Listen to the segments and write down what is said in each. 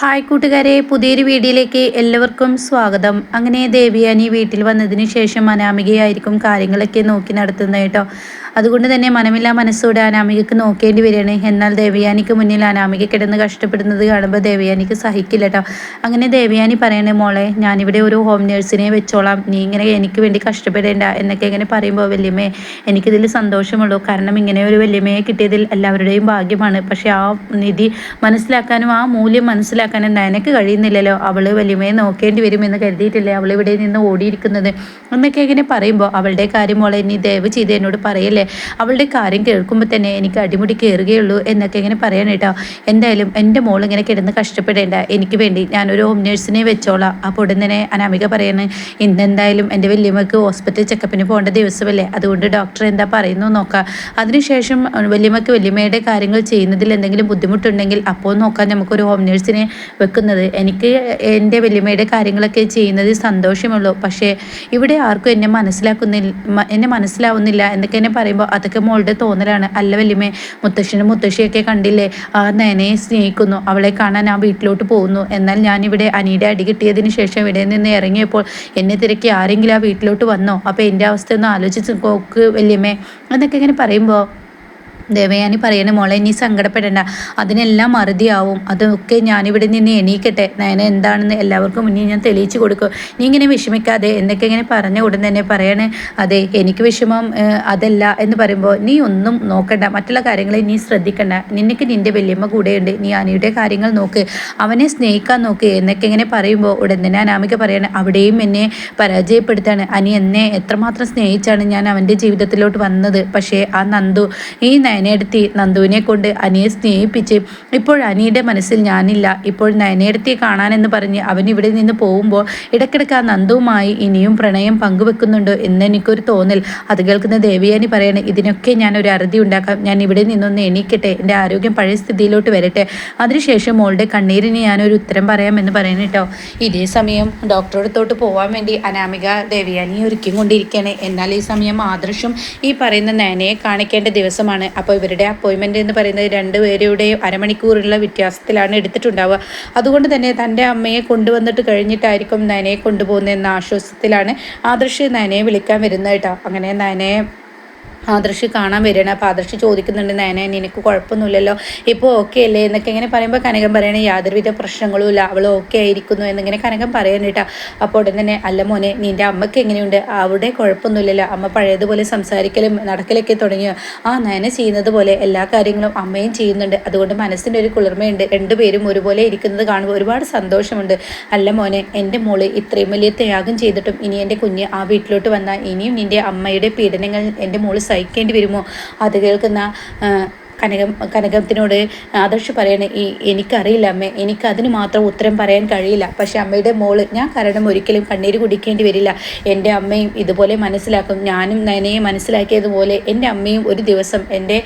Hi കൂട്ടുകാരെ പുതിയൊരു വീഡിയോയിലേക്ക് എല്ലാവർക്കും സ്വാഗതം. അങ്ങനെ ദേവിയാനി വീട്ടിൽ വന്നതിന് ശേഷം അനാമികയായിരിക്കും കാര്യങ്ങളൊക്കെ നോക്കി നടത്തുന്നത് കേട്ടോ. അതുകൊണ്ട് തന്നെ മനമില്ലാ മനസ്സോടെ അനാമികക്ക് നോക്കേണ്ടി വരികയാണ്. എന്നാൽ ദേവയാനിക്ക് മുന്നിൽ അനാമിക കിടന്ന് കഷ്ടപ്പെടുന്നത് കാണുമ്പോൾ ദേവയാനിക്ക് സഹിക്കില്ല കേട്ടോ. അങ്ങനെ ദേവയാനി പറയണേ മോളെ ഞാനിവിടെ ഒരു ഹോം നേഴ്സിനെ വെച്ചോളാം. നീ ഇങ്ങനെ എനിക്ക് വേണ്ടി കഷ്ടപ്പെടേണ്ട എന്നൊക്കെ ഇങ്ങനെ പറയുമ്പോൾ വല്യമ്മേ എനിക്കിതിൽ സന്തോഷമുള്ളൂ. കാരണം ഇങ്ങനെ ഒരു വല്യമ്മയെ കിട്ടിയതിൽ എല്ലാവരുടെയും ഭാഗ്യമാണ്. പക്ഷേ ആ നിധി മനസ്സിലാക്കാനും ആ മൂല്യം മനസ്സിലാക്കാനും നയനക്ക് കഴിയുന്നില്ലല്ലോ. അവൾ വലിയമയെ നോക്കേണ്ടി വരുമെന്ന് കരുതിയിട്ടില്ലേ? അവൾ ഇവിടെ നിന്ന് ഓടിയിരിക്കുന്നത്. എന്നൊക്കെ ഇങ്ങനെ പറയുമ്പോൾ അവളുടെ കാര്യം മോളെ നീ ദയവ് ചെയ്ത് എന്നോട് പറയല്ലേ? അവളുടെ കാര്യം കേൾക്കുമ്പോൾ തന്നെ എനിക്ക് അടിമുടി കയറുകയുള്ളൂ എന്നൊക്കെ ഇങ്ങനെ പറയാൻ കേട്ടോ. എന്തായാലും എന്റെ മോൾ ഇങ്ങനെ കിടന്ന് കഷ്ടപ്പെടേണ്ട. എനിക്ക് വേണ്ടി ഞാനൊരു ഹോം നേഴ്സിനെ വെച്ചോളാം. അപ്പോൾ ഉടൻ തന്നെ അനാമിക പറയാണ്. ഇന്നെന്തായാലും എന്റെ വലിയമ്മക്ക് ഹോസ്പിറ്റൽ ചെക്കപ്പിന് പോകേണ്ട ദിവസമല്ലേ? അതുകൊണ്ട് ഡോക്ടർ എന്താ പറയുന്നു നോക്കാം. അതിനുശേഷം വലിയമ്മക്ക് വലിയമ്മയുടെ കാര്യങ്ങൾ ചെയ്യുന്നതിൽ എന്തെങ്കിലും ബുദ്ധിമുട്ടുണ്ടെങ്കിൽ അപ്പോൾ നോക്കാം. നമുക്കൊരു ഹോം നേഴ്സിനെ വെക്കുന്നത്. എനിക്ക് എന്റെ വലിയമ്മയുടെ കാര്യങ്ങളൊക്കെ ചെയ്യുന്നതിൽ സന്തോഷമുള്ളൂ. പക്ഷേ ഇവിടെ ആർക്കും എന്നെ മനസ്സിലാക്കുന്നില്ല എന്നെ മനസ്സിലാവുന്നില്ല എന്നൊക്കെ എന്നെ പറയുമ്പോൾ അതൊക്കെ മോളുടെ തോന്നലാണ്. അല്ല വലിയമ്മേ മുത്തശ്ശനും മുത്തശ്ശിയൊക്കെ കണ്ടില്ലേ? ആ നയനെ സ്നേഹിക്കുന്നു. അവളെ കാണാൻ ആ വീട്ടിലോട്ട് പോകുന്നു. എന്നാൽ ഞാനിവിടെ അനിയുടെ അടി കിട്ടിയതിന് ശേഷം ഇവിടെ നിന്ന് ഇറങ്ങിയപ്പോൾ എന്നെ തിരക്കി ആരെങ്കിലും ആ വീട്ടിലോട്ട് വന്നോ? അപ്പോൾ എന്റെ അവസ്ഥ ഒന്ന് ആലോചിച്ച് നോക്ക് വലിയമ്മേ. എന്നൊക്കെ ഇങ്ങനെ പറയുമ്പോൾ ദേവയാനി പറയണ മോളെ നീ സങ്കടപ്പെടേണ്ട. അതിനെല്ലാം മറുതിയാവും. അതൊക്കെ ഞാനിവിടെ നിന്ന് എണീക്കട്ടെ. നയന എന്താണെന്ന് എല്ലാവർക്കും മുന്നേ ഞാൻ തെളിയിച്ചു കൊടുക്കും. നീ ഇങ്ങനെ വിഷമിക്കാതെ എന്നൊക്കെ ഇങ്ങനെ പറഞ്ഞ ഉടൻ തന്നെ പറയണേ? അതെ എനിക്ക് വിഷമം അതല്ല എന്ന് പറയുമ്പോൾ നീ ഒന്നും നോക്കണ്ട. മറ്റുള്ള കാര്യങ്ങളെ നീ ശ്രദ്ധിക്കണ്ട. നിനക്ക് നിന്റെ വല്യമ്മ കൂടെയുണ്ട്. നീ അനിയുടെ കാര്യങ്ങൾ നോക്ക്. അവനെ സ്നേഹിക്കാൻ നോക്ക് എന്നൊക്കെ ഇങ്ങനെ പറയുമ്പോൾ ഉടൻ തന്നെ അനാമിക പറയണേ അവിടെയും എന്നെ പരാജയപ്പെടുത്താണ്. അനി എന്നെ എത്രമാത്രം സ്നേഹിച്ചാണ് ഞാൻ അവന്റെ ജീവിതത്തിലോട്ട് വന്നത്. പക്ഷേ ആ നന്ദു ഈ നയനയെടുത്തി നന്ദുവിനെ കൊണ്ട് അനിയെ സ്നേഹിപ്പിച്ച് ഇപ്പോൾ അനിയുടെ മനസ്സിൽ ഞാനില്ല. ഇപ്പോൾ നയനയെടുത്തി കാണാനെന്ന് പറഞ്ഞ് അവൻ ഇവിടെ നിന്ന് പോകുമ്പോൾ ഇടയ്ക്കിടയ്ക്ക് ആ നന്ദുവുമായി ഇനിയും പ്രണയം പങ്കുവെക്കുന്നുണ്ടോ എന്ന് എനിക്കൊരു തോന്നൽ. അത് കേൾക്കുന്ന ദേവിയാനി പറയണേ ഇതിനൊക്കെ ഞാൻ ഒരു അറുതി ഉണ്ടാക്കാം. ഞാൻ ഇവിടെ നിന്നൊന്ന് എണീക്കട്ടെ. എന്റെ ആരോഗ്യം പഴയ സ്ഥിതിയിലോട്ട് വരട്ടെ. അതിനുശേഷം മോളുടെ കണ്ണീരിന് ഞാനൊരു ഉത്തരം പറയാമെന്ന് പറയുന്നു കേട്ടോ ഇതേ സമയം ഡോക്ടറെടുത്തോട്ട് പോകാൻ വേണ്ടി അനാമിക ദേവിയാനി ഒരുക്കി കൊണ്ടിരിക്കുകയാണ് എന്നാൽ ഈ സമയം ആദർശം ഈ പറയുന്ന നയനയെ കാണിക്കേണ്ട ദിവസമാണ്. അപ്പോൾ ഇവരുടെ അപ്പോയിൻമെന്റ് എന്ന് പറയുന്നത് രണ്ടുപേരുടെയും അരമണിക്കൂറുള്ള വ്യത്യാസത്തിലാണ് എടുത്തിട്ടുണ്ടാവുക. അതുകൊണ്ട് തന്നെ തന്റെ അമ്മയെ കൊണ്ടുവന്നിട്ട് കഴിഞ്ഞിട്ടായിരിക്കും നനയെ കൊണ്ടുപോകുന്നതെന്ന ആശ്വാസത്തിലാണ് ആദർശ് നനയെ വിളിക്കാൻ വരുന്നത് കേട്ടോ. അങ്ങനെ നയനയെ ആദർശ് കാണാൻ വരികയാണ്. അപ്പോൾ ആദർശ് ചോദിക്കുന്നുണ്ട് നയന നിനക്ക് കുഴപ്പമൊന്നുമില്ലല്ലോ? ഇപ്പോൾ ഓക്കെ അല്ലേ? എന്നൊക്കെ ഇങ്ങനെ പറയുമ്പോൾ കനകം പറയണേ യാതൊരുവിധ പ്രശ്നങ്ങളും ഇല്ല അവൾ ഓക്കെ ആയിരിക്കുന്നു എന്നിങ്ങനെ കനകം പറയാൻ കേട്ടോ. അപ്പോൾ ഉടൻ തന്നെ അല്ല മോനെ നിന്റെ അമ്മയ്ക്ക് എങ്ങനെയുണ്ട്? അവിടെ കുഴപ്പമൊന്നുമില്ലല്ലോ. അമ്മ പഴയതുപോലെ സംസാരിക്കലും നടക്കലൊക്കെ തുടങ്ങിയോ? ആ നയന ചെയ്യുന്നത് പോലെ എല്ലാ കാര്യങ്ങളും അമ്മയും ചെയ്യുന്നുണ്ട്. അതുകൊണ്ട് മനസ്സിന്റെ ഒരു കുളിർമയുണ്ട്. രണ്ടുപേരും ഒരുപോലെ ഇരിക്കുന്നത് കാണുമ്പോൾ ഒരുപാട് സന്തോഷമുണ്ട്. അല്ല മോനെ എന്റെ മോൾ ഇത്രയും വലിയ ത്യാഗം ചെയ്തിട്ടും ഇനി എന്റെ കുഞ്ഞ് ആ വീട്ടിലോട്ട് വന്നാൽ ഇനിയും നിന്റെ അമ്മയുടെ പീഡനങ്ങൾ എന്റെ മോൾ സഹിക്കേണ്ടി വരുമോ? അത് കേൾക്കുന്ന കനകം കനകത്തിനോട് ആദർശ് പറയണ ഈ എനിക്കറിയില്ല അമ്മേ എനിക്ക് അതിന് മാത്രം ഉത്തരം പറയാൻ കഴിയില്ല. പക്ഷേ അമ്മയുടെ മോൾ ഞാൻ കാരണം ഒരിക്കലും കണ്ണീര് കുടിക്കേണ്ടി വരില്ല. എന്റെ അമ്മയും ഇതുപോലെ മനസ്സിലാക്കും. ഞാനും നയനയെ മനസ്സിലാക്കിയതുപോലെ എന്റെ അമ്മയും ഒരു ദിവസം എന്റെ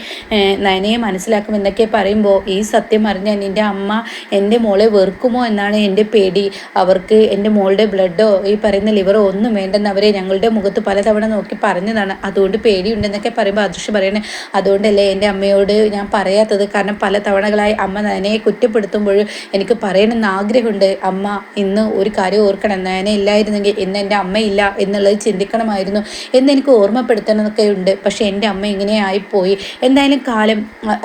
നയനയെ മനസ്സിലാക്കും എന്നൊക്കെ പറയുമ്പോൾ ഈ സത്യം അറിഞ്ഞാൽ എന്റെ അമ്മ എന്റെ മോളെ വെറുക്കുമോ എന്നാണ് എന്റെ പേടി. അവർക്ക് എന്റെ മോളുടെ ബ്ലഡോ ഈ പറയുന്ന ലിവറോ ഒന്നും വേണ്ടെന്ന് അവരെ ഞങ്ങളുടെ മുഖത്ത് പലതവണ നോക്കി പറഞ്ഞതാണ്. അതുകൊണ്ട് പേടിയുണ്ടെന്നൊക്കെ പറയുമ്പോൾ അദൃശ്യ പറയണേ അതുകൊണ്ടല്ലേ എന്റെ അമ്മയോട് ഞാൻ പറയാത്തത് കാരണം പല തവണകളായി അമ്മ നയനയെ കുറ്റപ്പെടുത്തുമ്പോൾ എനിക്ക് പറയണമെന്ന് ആഗ്രഹമുണ്ട്. അമ്മ ഇന്ന് ഒരു കാര്യം ഓർക്കണം. നയന ഇല്ലായിരുന്നെങ്കിൽ ഇന്ന് എന്റെ അമ്മയില്ല എന്നുള്ളത് ചിന്തിക്കണമായിരുന്നു എന്ന് എനിക്ക് ഓർമ്മപ്പെടുത്തണമെന്നൊക്കെ ഉണ്ട്. പക്ഷേ എന്റെ അമ്മ ഇങ്ങനെ ആയിപ്പോയി. എന്തായാലും കാലം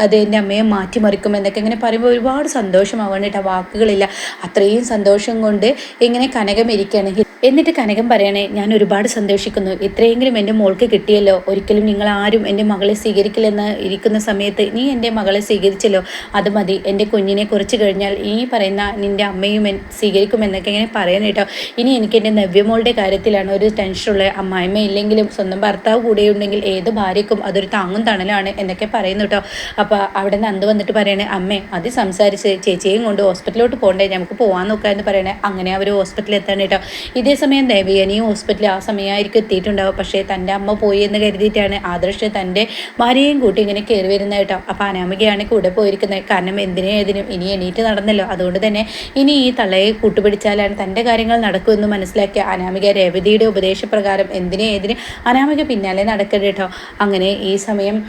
അത് എന്റെ അമ്മയെ മാറ്റിമറിക്കും എന്നൊക്കെ ഇങ്ങനെ പറയുമ്പോൾ ഒരുപാട് സന്തോഷമാവാണ് കേട്ടോ. വാക്കുകളില്ല. അത്രയും സന്തോഷം കൊണ്ട് ഇങ്ങനെ കനകം ഇരിക്കുകയാണ് എന്നിട്ട് കനകം പറയണേ ഞാൻ ഒരുപാട് സന്തോഷിക്കുന്നു. ഇത്രയെങ്കിലും എന്റെ മോൾക്ക് കിട്ടിയല്ലോ. ഒരിക്കലും നിങ്ങൾ ആരും എന്റെ മകളെ സ്വീകരിക്കില്ലെന്ന് ഇരിക്കുന്ന സമയത്ത് നീ എന്റെ മകളെ സ്വീകരിച്ചല്ലോ. അത് മതി. എന്റെ കുഞ്ഞിനെ കുറിച്ച് കഴിഞ്ഞാൽ ഈ പറയുന്ന നിന്റെ അമ്മയും സ്വീകരിക്കുമെന്നൊക്കെ ഇങ്ങനെ പറയാൻ കേട്ടോ ഇനി എനിക്ക് എന്റെ നവ്യമോളുടെ കാര്യത്തിലാണ് ഒരു ടെൻഷനുള്ള അമ്മായിമ്മ ഇല്ലെങ്കിലും സ്വന്തം ഭർത്താവ് കൂടെ ഉണ്ടെങ്കിൽ ഏത് ഭാര്യക്കും അതൊരു താങ്ങും തണലാണ് എന്നൊക്കെ പറയുന്നു കേട്ടോ അപ്പോൾ അവിടെ നിന്ന് നന്ദു വന്നിട്ട് പറയണേ അമ്മേ അത് സംസാരിച്ച് ചേച്ചിയെയും കൊണ്ട് ഹോസ്പിറ്റലിലോട്ട് പോകണ്ടേ നമുക്ക് പോകാൻ നോക്കാമെന്ന് പറയണേ. അങ്ങനെ അവർ ഹോസ്പിറ്റലിൽ എത്താൻ കേട്ടോ ഇതേസമയം ദേവയാനിയും ഹോസ്പിറ്റലിൽ ആ സമയമായിരിക്കും എത്തിയിട്ടുണ്ടാവും പക്ഷേ തന്റെ അമ്മ പോയി എന്ന് കരുതിയിട്ടാണ് ആദർശ് തന്റെ ഭാര്യയും കൂട്ടി ഇങ്ങനെ കയറി വരുന്നത് കേട്ടോ. അപ്പോൾ അനാമികയാണ് കൂടെ പോയിരിക്കുന്നത്. കാരണം എന്തിനും ഏതിനും ഇനി എണീറ്റ് നടന്നല്ലോ. അതുകൊണ്ട് തന്നെ ഇനി ഈ തള്ളയെ കൂട്ടുപിടിച്ചാലാണ് തന്റെ കാര്യങ്ങൾ നടക്കുമെന്ന് മനസ്സിലാക്കിയ അനാമിക രേവതിയുടെ ഉപദേശപ്രകാരം എന്തിനും ഏതിനും അനാമിക പിന്നാലെ നടക്കരുത് കേട്ടോ. അങ്ങനെ ഈ സമയം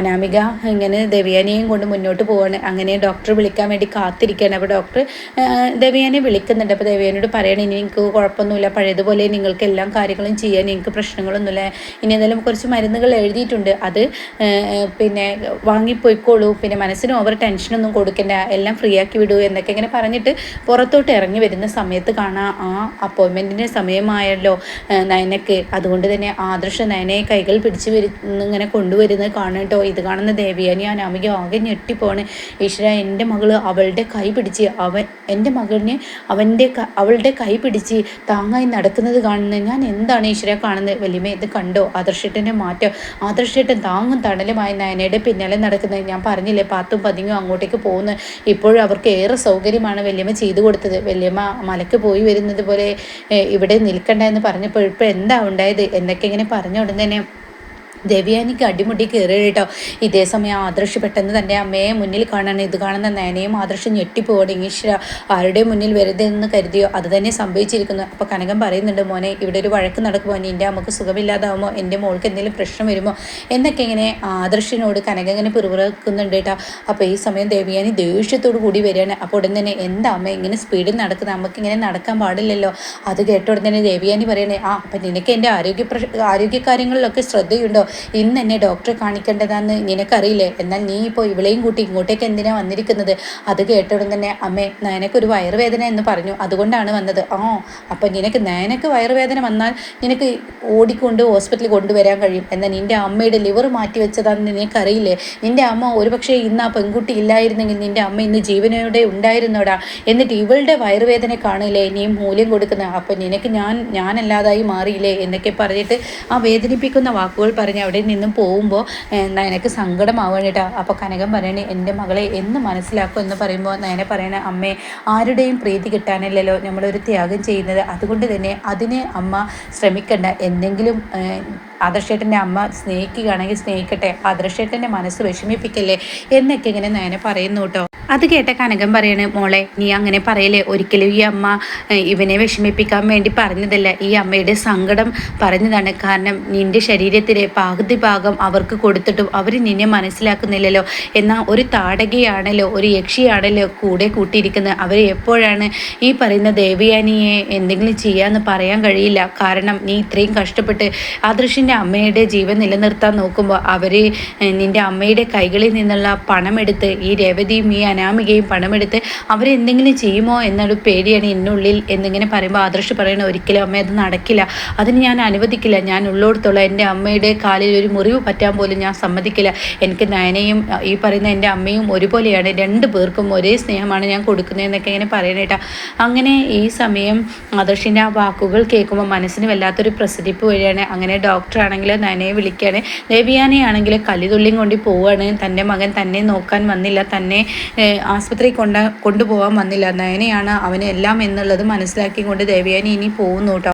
അനാമിക ഇങ്ങനെ ദേവയാനിയെയും കൊണ്ട് മുന്നോട്ട് പോവാണ്. അങ്ങനെ ഡോക്ടർ വിളിക്കാൻ വേണ്ടി കാത്തിരിക്കുകയാണ്. അപ്പോൾ ഡോക്ടർ ദേവയാനെ വിളിക്കുന്നുണ്ട്. അപ്പോൾ ദേവയാനോട് പറയണം ഇനി നിങ്ങൾക്ക് കുഴപ്പമൊന്നുമില്ല. പഴയതുപോലെ നിങ്ങൾക്ക് എല്ലാ കാര്യങ്ങളും ചെയ്യാൻ നിങ്ങൾക്ക് പ്രശ്നങ്ങളൊന്നുമില്ല. ഇനി എന്തായാലും കുറച്ച് മരുന്നുകൾ എഴുതിയിട്ടുണ്ട്. അത് പിന്നെ വാങ്ങിപ്പോയിക്കോളൂ. പിന്നെ മനസ്സിന് ഓവർ ടെൻഷനൊന്നും കൊടുക്കേണ്ട. എല്ലാം ഫ്രീ ആക്കി വിടൂ എന്നൊക്കെ ഇങ്ങനെ പറഞ്ഞിട്ട് പുറത്തോട്ട് ഇറങ്ങി വരുന്ന സമയത്ത് കാണാം. ആ അപ്പോയിൻമെന്റിന്റെ സമയമായല്ലോ നയനക്ക്. അതുകൊണ്ട് തന്നെ ആദർശ നയനയെ കൈകൾ പിടിച്ച് ഇങ്ങനെ കൊണ്ടുവരുന്നത് കാണട്ടോ ഇത് കാണുന്ന ദേവിയാനി ആ നാമിക ആകെ ഞെട്ടിപ്പോണ് ഈശ്വര എന്റെ മകൾ അവളുടെ കൈ പിടിച്ച് അവൻ എന്റെ മകളിനെ അവന്റെ അവളുടെ കൈ പിടിച്ച് താങ്ങായി നടക്കുന്നത് കാണുന്നത് ഞാൻ എന്താണ് ഈശ്വര കാണുന്നത് വലിയമേ ഇത് കണ്ടോ? ആദർശേട്ടന്റെ മാറ്റം. ആദർശേട്ടൻ താങ്ങും തണലുമായി നയനയുടെ പിന്നാലെ നടക്കുന്നത് ഞാൻ പറഞ്ഞില്ലേ? പാത്തും പതിങ്ങും അങ്ങോട്ടേക്ക് പോകുന്നു ഇപ്പോഴും അവർക്ക് ഏറെ സൗകര്യമാണ് വലിയമ്മ ചെയ്തു കൊടുത്തത്. വലിയമ്മ മലക്ക് പോയി വരുന്നത് പോലെ ഇവിടെ നിൽക്കണ്ട എന്ന് പറഞ്ഞപ്പോൾ ഇപ്പോൾ എന്താ ഉണ്ടായത്? എന്നൊക്കെ ഇങ്ങനെ പറഞ്ഞ ഉടൻ തന്നെ ദേവിയാനിക്ക് അടിമുടി കയറി കേട്ടോ ഇതേ സമയം ആദർശ് പെട്ടെന്ന് തന്റെ അമ്മയെ മുന്നിൽ കാണാൻ ഇത് കാണുന്ന നയനയും ആദർശ് ഞെട്ടിപ്പോവാണ് ഈശ്വര ആരുടെ മുന്നിൽ വരുതെന്ന് കരുതിയോ? അത് തന്നെ സംഭവിച്ചിരിക്കുന്നു. അപ്പോൾ കനകം പറയുന്നുണ്ട് മോനെ ഇവിടെ ഒരു വഴക്ക് നടക്കുമോ? നിന്റെ അമ്മയ്ക്ക് സുഖമില്ലാതാവുമോ? എന്റെ മോൾക്ക് എന്തെങ്കിലും പ്രശ്നം വരുമോ? എന്നൊക്കെ ഇങ്ങനെ ആദർശിനോട് കനകം ഇങ്ങനെ പിറുപിറക്കുന്നുണ്ട് കേട്ടോ. അപ്പോൾ ഈ സമയം ദേവിയാനി ദേഷ്യത്തോടു കൂടി വരികയാണ്. അപ്പോൾ ഉടൻ തന്നെ എന്താ അമ്മ ഇങ്ങനെ സ്പീഡിൽ നടക്കുന്നത് അമ്മയ്ക്ക് ഇങ്ങനെ നടക്കാൻ പാടില്ലല്ലോ. അത് കേട്ട ഉടൻ തന്നെ ദേവിയാനി പറയണേ ആ അപ്പം നിനക്ക് എന്റെ ആരോഗ്യ ആരോഗ്യ ആരോഗ്യകാര്യങ്ങളിലൊക്കെ ശ്രദ്ധയുണ്ടോ? ഇന്ന് എന്നെ ഡോക്ടറെ കാണിക്കേണ്ടതാന്ന് നിനക്കറിയില്ലേ? എന്നാൽ നീ ഇപ്പോൾ ഇവളെയും കൂട്ടി ഇങ്ങോട്ടേക്ക് എന്തിനാ വന്നിരിക്കുന്നത്? അത് കേട്ടോടും തന്നെ അമ്മേ നയനക്കൊരു വയറുവേദന എന്ന് പറഞ്ഞു. അതുകൊണ്ടാണ് വന്നത്. ആ അപ്പം നിനക്ക് നയനക്ക് വയറുവേദന വന്നാൽ നിനക്ക് ഓടിക്കൊണ്ട് ഹോസ്പിറ്റലിൽ കൊണ്ടുവരാൻ കഴിയും. എന്നാൽ നിന്റെ അമ്മയുടെ ലിവർ മാറ്റി വെച്ചതാണെന്ന് നിനക്കറിയില്ലേ? നിന്റെ അമ്മ ഒരുപക്ഷെ ഇന്ന് ആ പെൺകുട്ടി ഇല്ലായിരുന്നെങ്കിൽ നിന്റെ അമ്മ ഇന്ന് ജീവനോടെ ഉണ്ടായിരുന്നോടാ. എന്നിട്ട് ഇവളുടെ വയറുവേദന കാണില്ലേ? നീ മൂല്യം കൊടുക്കുന്ന അപ്പം നിനക്ക് ഞാൻ ഞാനല്ലാതായി മാറിയില്ലേ? എന്നൊക്കെ പറഞ്ഞിട്ട് ആ വേദനിപ്പിക്കുന്ന വാക്കുകൾ പറഞ്ഞ് പറഞ്ഞ് അവിടെ നിന്നും പോകുമ്പോൾ നയനക്ക് സങ്കടമാവുകയാണ് കേട്ടോ. അപ്പോൾ കനകം പറയണേ എന്റെ മകളെ എന്ന് മനസ്സിലാക്കും എന്ന് പറയുമ്പോൾ നയന പറയണ അമ്മേ ആരുടെയും പ്രീതി കിട്ടാനല്ലല്ലോ. നമ്മളൊരു ത്യാഗം ചെയ്യുന്നത്. അതുകൊണ്ട് തന്നെ അതിന് അമ്മ ശ്രമിക്കേണ്ട. എന്തെങ്കിലും ആദർശേട്ടന്റെ അമ്മ സ്നേഹിക്കുകയാണെങ്കിൽ സ്നേഹിക്കട്ടെ ആദർശേട്ടന്റെ മനസ്സ് വിഷമിപ്പിക്കല്ലേ എന്നൊക്കെ ഇങ്ങനെ നേനെ പറയുന്നു കേട്ടോ. അത് കേട്ട കനകം പറയണ് മോളെ നീ അങ്ങനെ പറയലേ ഒരിക്കലും ഈ അമ്മ ഇവനെ വിഷമിപ്പിക്കാൻ വേണ്ടി പറഞ്ഞതല്ല. ഈ അമ്മയുടെ സങ്കടം പറഞ്ഞതാണ്. കാരണം നിന്റെ ശരീരത്തിലെ പകുതി ഭാഗം അവർക്ക് കൊടുത്തിട്ടും അവർ നിന്നെ മനസ്സിലാക്കുന്നില്ലല്ലോ. എന്നാൽ ഒരു താടകയാണല്ലോ ഒരു യക്ഷിയാണല്ലോ കൂടെ കൂട്ടിയിരിക്കുന്നത്. അവർ എപ്പോഴാണ് ഈ പറയുന്ന ദേവിയാനിയെ എന്തെങ്കിലും ചെയ്യാമെന്ന് പറയാൻ കഴിയില്ല. കാരണം നീ ഇത്രയും കഷ്ടപ്പെട്ട് ആദർശിന്റെ അമ്മയുടെ ജീവൻ നിലനിർത്താൻ നോക്കുമ്പോൾ അവർ നിന്റെ അമ്മയുടെ കൈകളിൽ നിന്നുള്ള പണമെടുത്ത് ഈ രേവതിയും ഈ അനാമികയും പണമെടുത്ത് അവരെന്തെങ്കിലും ചെയ്യുമോ എന്നൊരു പേടിയാണ് എന്നുള്ളിൽ എന്നിങ്ങനെ പറയുമ്പോൾ ആദർശ് പറയണ ഒരിക്കലും അമ്മ അത് നടക്കില്ല. അതിന് ഞാൻ അനുവദിക്കില്ല. ഞാൻ ഉള്ളോടത്തോളം എന്റെ അമ്മയുടെ കാലിൽ ഒരു മുറിവ് പറ്റാൻ പോലും ഞാൻ സമ്മതിക്കില്ല. എനിക്ക് നയനയും ഈ പറയുന്ന എന്റെ അമ്മയും ഒരുപോലെയാണ്. രണ്ട് പേർക്കും ഒരേ സ്നേഹമാണ് ഞാൻ കൊടുക്കുന്നതെന്നൊക്കെ ഇങ്ങനെ പറയണേട്ടാ അങ്ങനെ ഈ സമയം ആദർശിന്റെ ആ വാക്കുകൾ കേൾക്കുമ്പോൾ മനസ്സിന് വല്ലാത്തൊരു പ്രസരിപ്പ് വഴിയാണ് അങ്ങനെ ഡോക്ടറാണെങ്കിൽ നനയെ വിളിക്കുകയാണ് ദേവിയാനെയാണെങ്കിൽ കലിതുള്ളിയും കൊണ്ട് പോവുകയാണ് തന്റെ മകൻ തന്നെ നോക്കാൻ വന്നില്ല. തന്നെ ആസ്പത്രി കൊണ്ട കൊണ്ടുപോകാൻ വന്നില്ല. നയനയാണ് അവനെല്ലാം എന്നുള്ളത് മനസ്സിലാക്കിക്കൊണ്ട് ദേവിയാനി ഇനി പോകുന്നു കേട്ടോ.